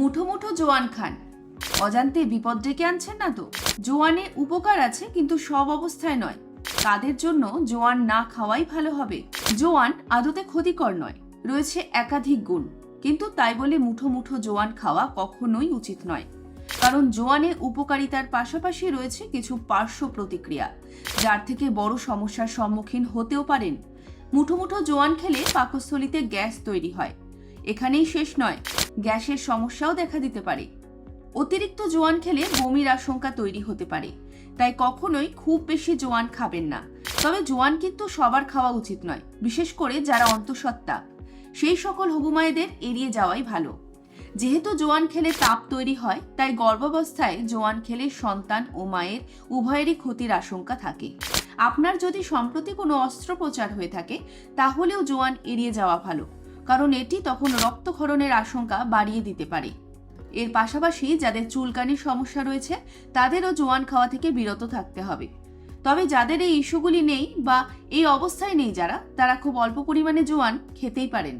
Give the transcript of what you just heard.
মুঠো মুঠো জোয়ান খান। অজান্তে বিপদ ডেকে আনছেন না তো? জোয়ানে উপকার আছে কিন্তু সব অবস্থায় নয়। তাদের জন্য জোয়ান না খাওয়াই ভালো হবে। জোয়ান আদতে ক্ষতিকর নয়, রয়েছে একাধিক গুণ। কিন্তু তাই বলে মুঠো মুঠো জোয়ান খাওয়া কখনোই উচিত নয়। কারণ জোয়ানে উপকারিতার পাশাপাশি রয়েছে কিছু পার্শ্ব প্রতিক্রিয়া, যার থেকে বড় সমস্যার সম্মুখীন হতেও পারেন। মুঠো মুঠো জোয়ান খেলে পাকস্থলিতে গ্যাস তৈরি হয়। এখানেই শেষ নয়, গ্যাসের সমস্যাও দেখা দিতে পারে। অতিরিক্ত জোয়ান খেলে বমির আশঙ্কা তৈরি হতে পারে, তাই কখনোই খুব বেশি জোয়ান খাবেন না। তবে জোয়ান কিন্তু সবার খাওয়া উচিত নয়, বিশেষ করে যারা অন্তঃসত্ত্বা। সেই সকল হবুমায়েদের এড়িয়ে যাওয়াই ভালো। যেহেতু জোয়ান খেলে তাপ তৈরি হয়, তাই গর্ভাবস্থায় জোয়ান খেলে সন্তান ও মায়ের উভয়েরই ক্ষতির আশঙ্কা থাকে। আপনার যদি সম্প্রতি কোনো অস্ত্রোপচার হয়ে থাকে, তাহলেও জোয়ান এড়িয়ে যাওয়া ভালো। কারণ এটি তখন রক্তক্ষরণের আশঙ্কা বাড়িয়ে দিতে পারে। এর পাশাপাশি যাদের চুলকানির সমস্যা রয়েছে, তাদেরও জোয়ান খাওয়া থেকে বিরত থাকতে হবে। তবে যাদের এই ইস্যুগুলি নেই বা এই অবস্থায় নেই যারা, তারা খুব অল্প পরিমাণে জোয়ান খেতেই পারেন।